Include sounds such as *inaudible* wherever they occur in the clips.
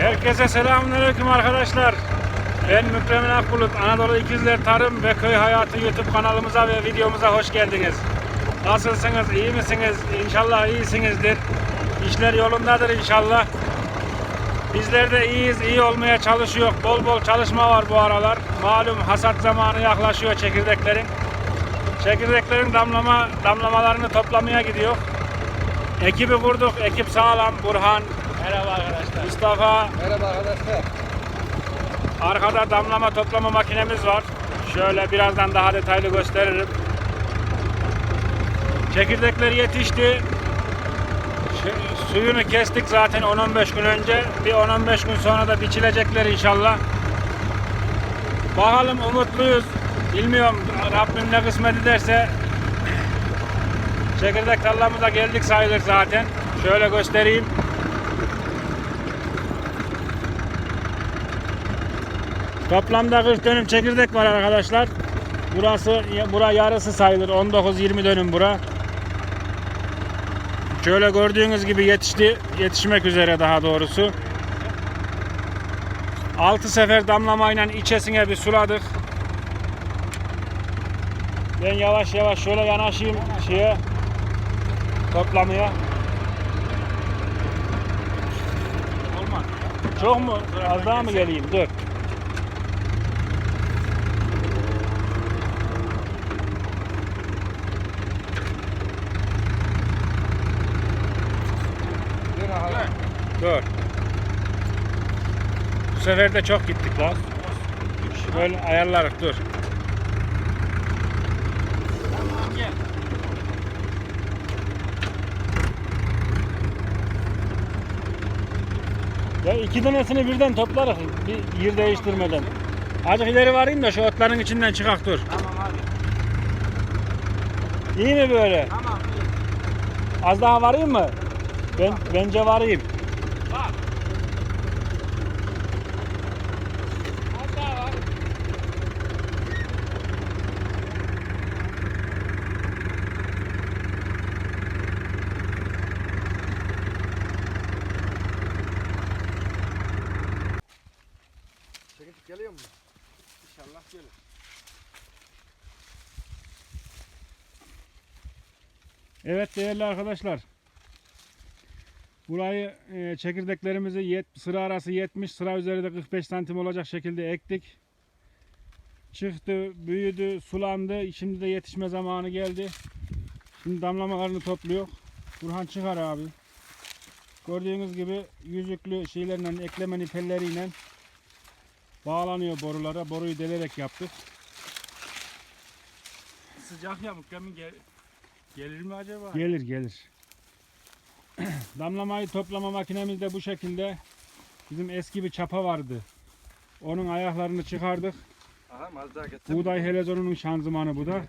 Herkese selamünaleyküm arkadaşlar. Ben Mükremin Akbulut. Anadolu İkizler Tarım ve Köy Hayatı YouTube kanalımıza ve videomuza hoş geldiniz. Nasılsınız? İyi misiniz? İnşallah iyisinizdir. İşler yolundadır inşallah. Bizler de iyiyiz, iyi olmaya çalışıyor. Bol bol çalışma var bu aralar. Malum hasat zamanı yaklaşıyor çekirdeklerin. Çekirdeklerin damlama damlamalarını toplamaya gidiyor. Ekibi kurduk. Ekip sağlam. Burhan, Merhaba arkadaşlar. Mustafa, Merhaba arkadaşlar. Arkada damlama toplama makinemiz var. Şöyle birazdan daha detaylı gösteririm. Çekirdekler yetişti. Şu- suyunu kestik zaten 10-15 gün önce. Bir 10-15 gün sonra da biçilecekler inşallah. Bakalım umutluyuz. Bilmiyorum Rabbim ne kısmet ederse çekirdek tarlamıza geldik sayılır zaten. Şöyle göstereyim. Toplamda 40 dönüm çekirdek var arkadaşlar. Burası bura yarısı sayılır. 19-20 dönüm bura. Şöyle gördüğünüz gibi yetişti. Yetişmek üzere daha doğrusu. 6 sefer damlamayla içesine bir suladık. Ben yavaş yavaş şöyle yanaşayım şeye toplamaya. Olmaz. Çok mu? Az daha mı geleyim? Dur. Dur. Bu sefer de çok gittik lan. Böyle ayarlarak dur. Ya iki tanesini birden toplarız. Bir yer değiştirmeden. Azıcık ileri varayım da şu otların içinden çıkak dur. Tamam abi. İyi mi böyle? Tamam iyi. Az daha varayım mı? Ben bence varayım. Var. Çekip geliyor mu? İnşallah gelir. Evet değerli arkadaşlar. Burayı e, çekirdeklerimizi yet- sıra arası 70 sıra üzeri de 45 santim olacak şekilde ektik. Çıktı, büyüdü, sulandı. Şimdi de yetişme zamanı geldi. Şimdi damlamalarını topluyor. Burhan çıkar abi. Gördüğünüz gibi yüzüklü şeylerle, ekleme nipelleriyle bağlanıyor borulara. Boruyu delerek yaptık. Sıcak ya mükemmel gel gelir mi acaba? Gelir gelir. *clears throat* Damlamayı toplama makinemiz de bu şekilde. Bizim eski bir çapa vardı. Onun ayaklarını çıkardık. Aha. Buğday helezonunun şanzımanı bu da.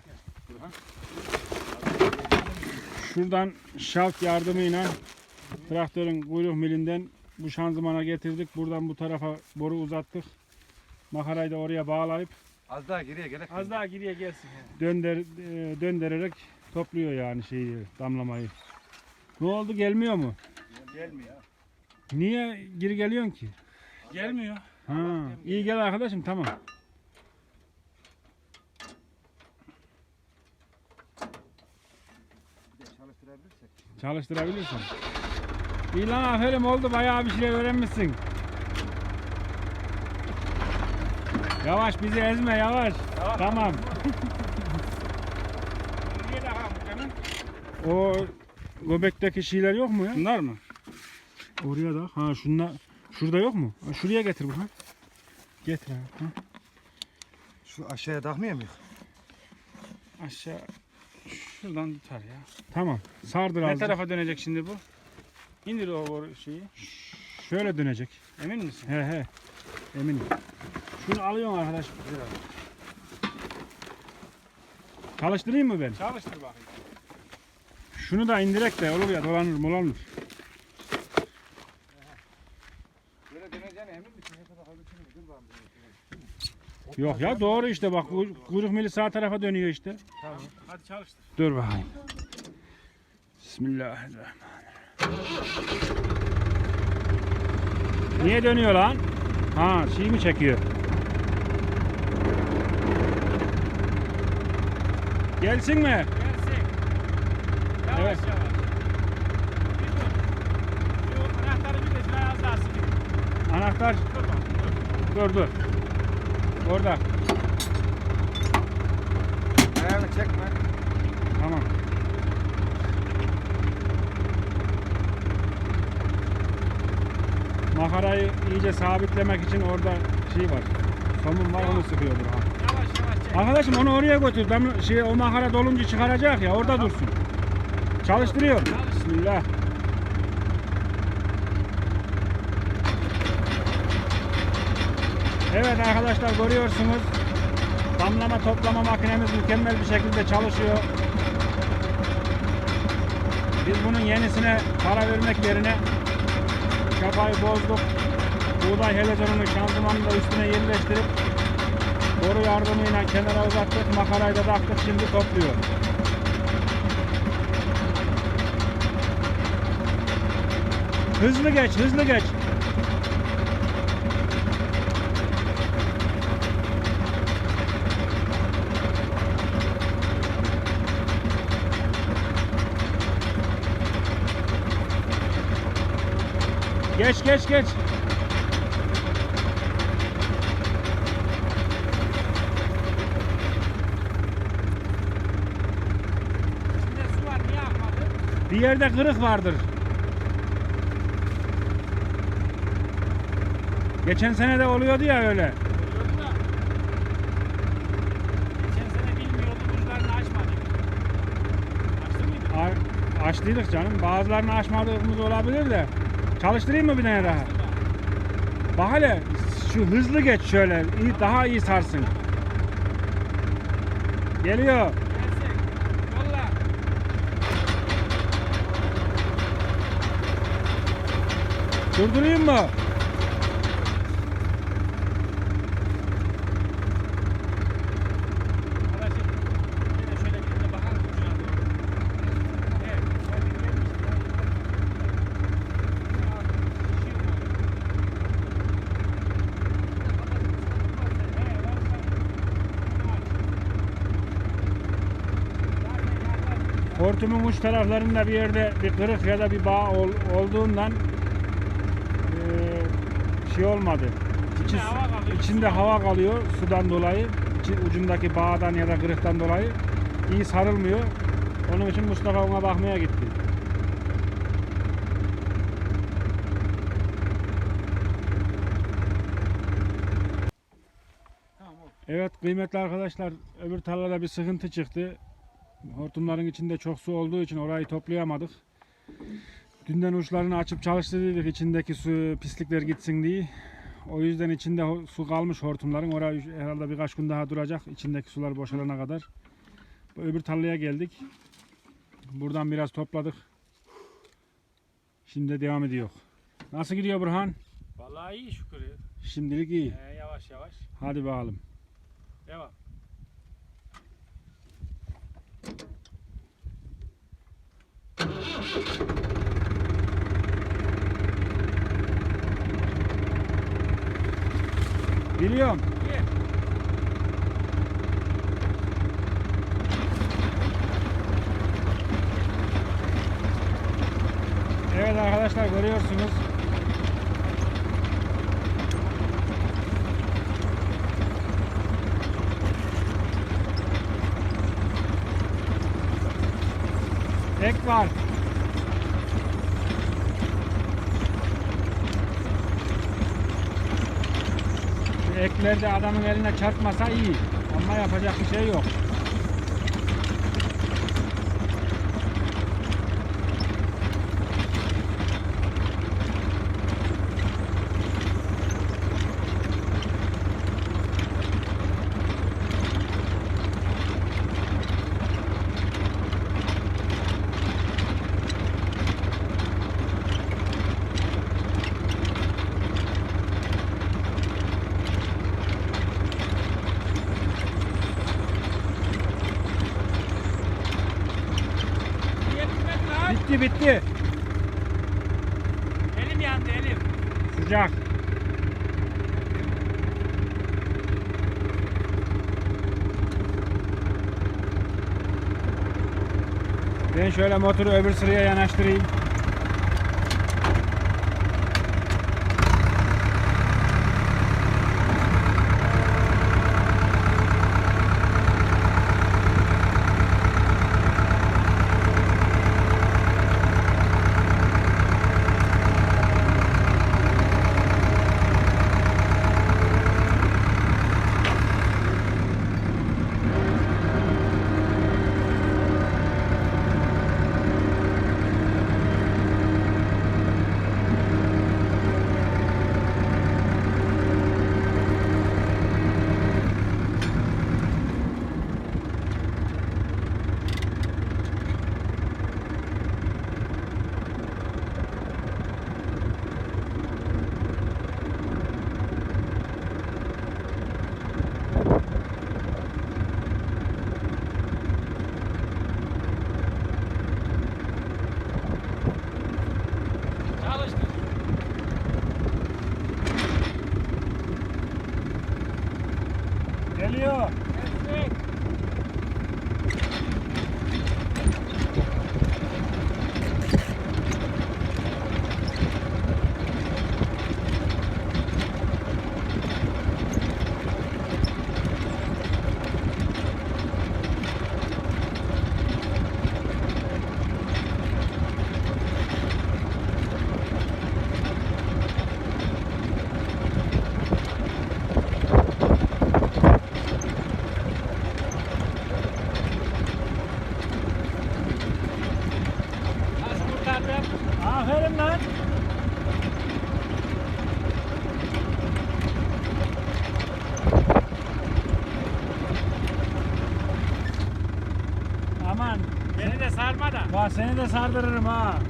Şuradan şaft yardımıyla traktörün kuyruk milinden bu şanzımana getirdik. Buradan bu tarafa boru uzattık. Makarayı da oraya bağlayıp Az daha geriye gerek. Az daha geriye gelsin. dönder, e, döndürerek topluyor yani şeyi damlamayı. Ne oldu gelmiyor mu? Gelmiyor. Niye geri geliyorsun ki? Gelmiyor. Ha, iyi gel arkadaşım tamam. Çalıştırabilirsek. Çalıştırabilirsin. İyi lan aferin oldu bayağı bir şeyler öğrenmişsin. Yavaş bizi ezme yavaş. Tamam. Mükemmel? *laughs* O göbekteki şeyler yok mu ya? Bunlar mı? Oraya da. Ha şunlar. Şurada yok mu? Ha, şuraya getir bu ha. Getir abi. Ha. Şu aşağıya takmıyor muyuz? Aşağı. Şuradan tutar ya. Tamam. Sardır Ne tarafa dönecek şimdi bu? İndir o boru şeyi. Şöyle dönecek. Emin misin? He he. Eminim. Şunu alıyorsun arkadaş. Çalıştırayım mı ben? Çalıştır bakayım. Şunu da indirek de olur ya dolanır molanır. Böyle döneceğine emin misin? Ne? Dur bakalım. Yok ya doğru işte bak kuy- kuyruk mili sağ tarafa dönüyor işte. Tamam. Hadi çalıştır. Dur bakayım. Bismillahirrahmanirrahim. Niye dönüyor lan? Ha şey mi çekiyor? Gelsin mi? Sıkayım. Anahtar Dur dur. Orada. Ayağını çekme. Tamam. Makarayı iyice sabitlemek için orada şey var. Somun var onu sıkıyor Burhan. Yavaş yavaş çek. Arkadaşım onu oraya götür. Ben şey o makara dolunca çıkaracak ya orada dursun. Çalıştırıyor. Bismillah. Evet arkadaşlar görüyorsunuz. Damlama toplama makinemiz mükemmel bir şekilde çalışıyor. Biz bunun yenisine para vermek yerine şapayı bozduk. Buğday helezonunu şanzımanın da üstüne yerleştirip boru yardımıyla kenara uzattık. Makarayı da taktık şimdi topluyor. Hızlı geç, hızlı geç. Geç, geç, geç. Bir yerde kırık vardır. Geçen sene de oluyordu ya öyle. Da. Geçen sene bilmiyordu buzlarını açmadı. Açtı mıydı? A- açtıydık canım. Bazılarını açmadığımız olabilir de. Çalıştırayım mı bir tane daha? Bak hele şu hızlı geç şöyle. iyi, daha iyi sarsın. Geliyor. Durdurayım mı? Arkadaşım. Yine şöyle bir de bakalım ucuna doğru. Evet. Hadi gelmiş. Yine abi, şişiyor mu? Evet, varsa- Zaten yaklaşık. Hortumun uç taraflarında bir yerde bir kırık ya da bir bağ ol- olduğundan eee, şey olmadı. İçi, İçinde hava kalıyor. içinde hava kalıyor sudan dolayı. İçi, ucundaki bağdan ya da kırıktan dolayı iyi sarılmıyor. Onun için Mustafa ona bakmaya gitti. Evet kıymetli arkadaşlar öbür tarlada bir sıkıntı çıktı. Hortumların içinde çok su olduğu için orayı toplayamadık. Dünden uçlarını açıp çalıştırdık içindeki su pislikler gitsin diye. O yüzden içinde su kalmış hortumların. Oraya herhalde birkaç gün daha duracak içindeki sular boşalana kadar. Öbür tarlaya geldik. Buradan biraz topladık. Şimdi devam ediyor. Nasıl gidiyor Burhan? Vallahi iyi şükür. Şimdilik iyi. Ee, yavaş yavaş. Hadi bakalım. Devam. Biliyorum. Evet arkadaşlar görüyorsunuz. Ek var. Ekler de adamın eline çarpmasa iyi. Ama yapacak bir şey yok. bitti. Elim yandı elim. Sıcak. Ben şöyle motoru öbür sıraya yanaştırayım. Geliyor. Geliyor. seni de sardırırım ha.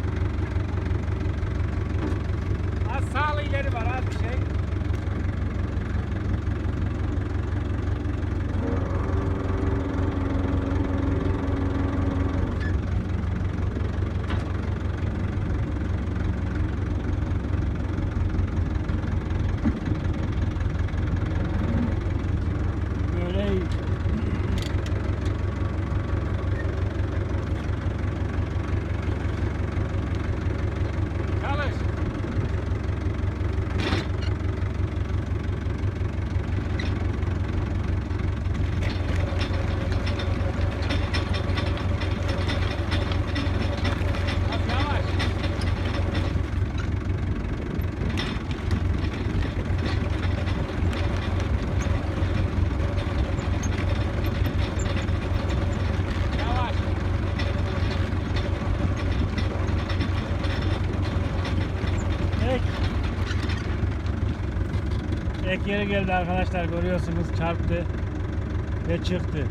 yere geldi arkadaşlar görüyorsunuz çarptı ve çıktı.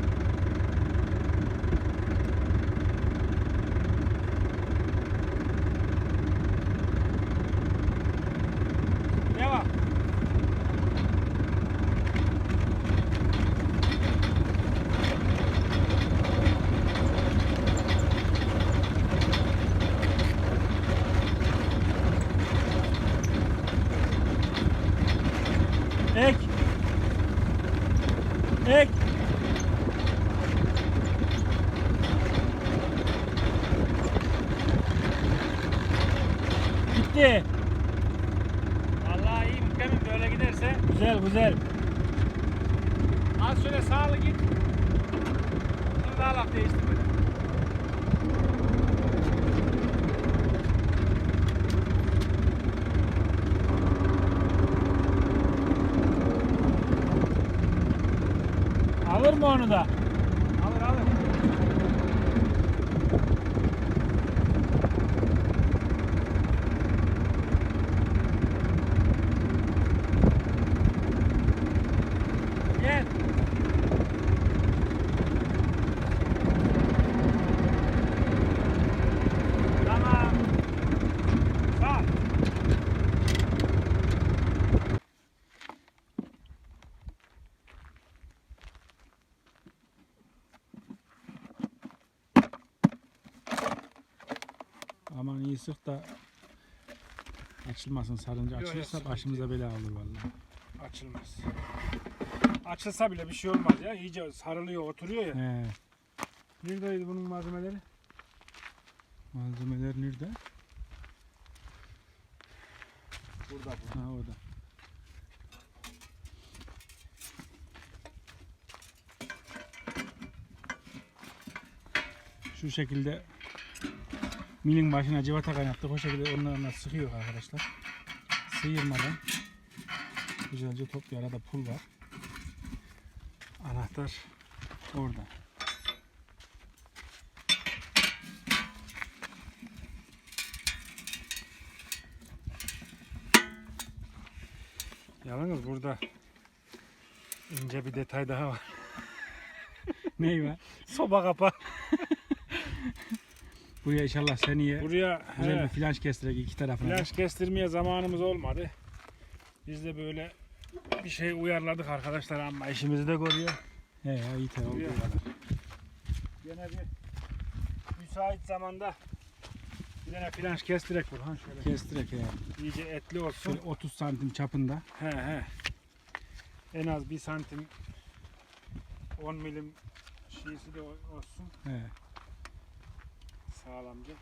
gitti. Vallahi iyi mükemmel böyle giderse. Güzel güzel. Az şöyle sağlı git. Şimdi daha laf değiştirmedim. Alır mı onu da? Aman iyi sık da açılmasın sarınca. Açılırsa yok, başımıza bela olur vallahi. Açılmaz. Açılsa bile bir şey olmaz ya. İyice sarılıyor, oturuyor ya. He. Neredeydi bunun malzemeleri? Malzemeler nerede? Burada bu. Ha orada. Şu şekilde milin başına civata kaynattık. O şekilde onlarla sıkıyor arkadaşlar. Sıyırmadan. Güzelce topluyor. Arada pul var. Anahtar orada. Yalnız burada ince bir detay daha var. *laughs* Ney var? Soba kapağı. Buraya inşallah seneye Buraya güzel he, bir flanş kestirek iki tarafına. flash kestirmeye zamanımız olmadı. Biz de böyle bir şey uyarladık arkadaşlar ama işimizi de görüyor. He ya iyi. Buraya kadar. Gene bir müsait zamanda bir tane flash kestirek Burhan şöyle Kestirek ya. iyice etli olsun. Şöyle 30 santim çapında. He he. En az bir santim 10 milim şiisi de olsun He. Sağlamca.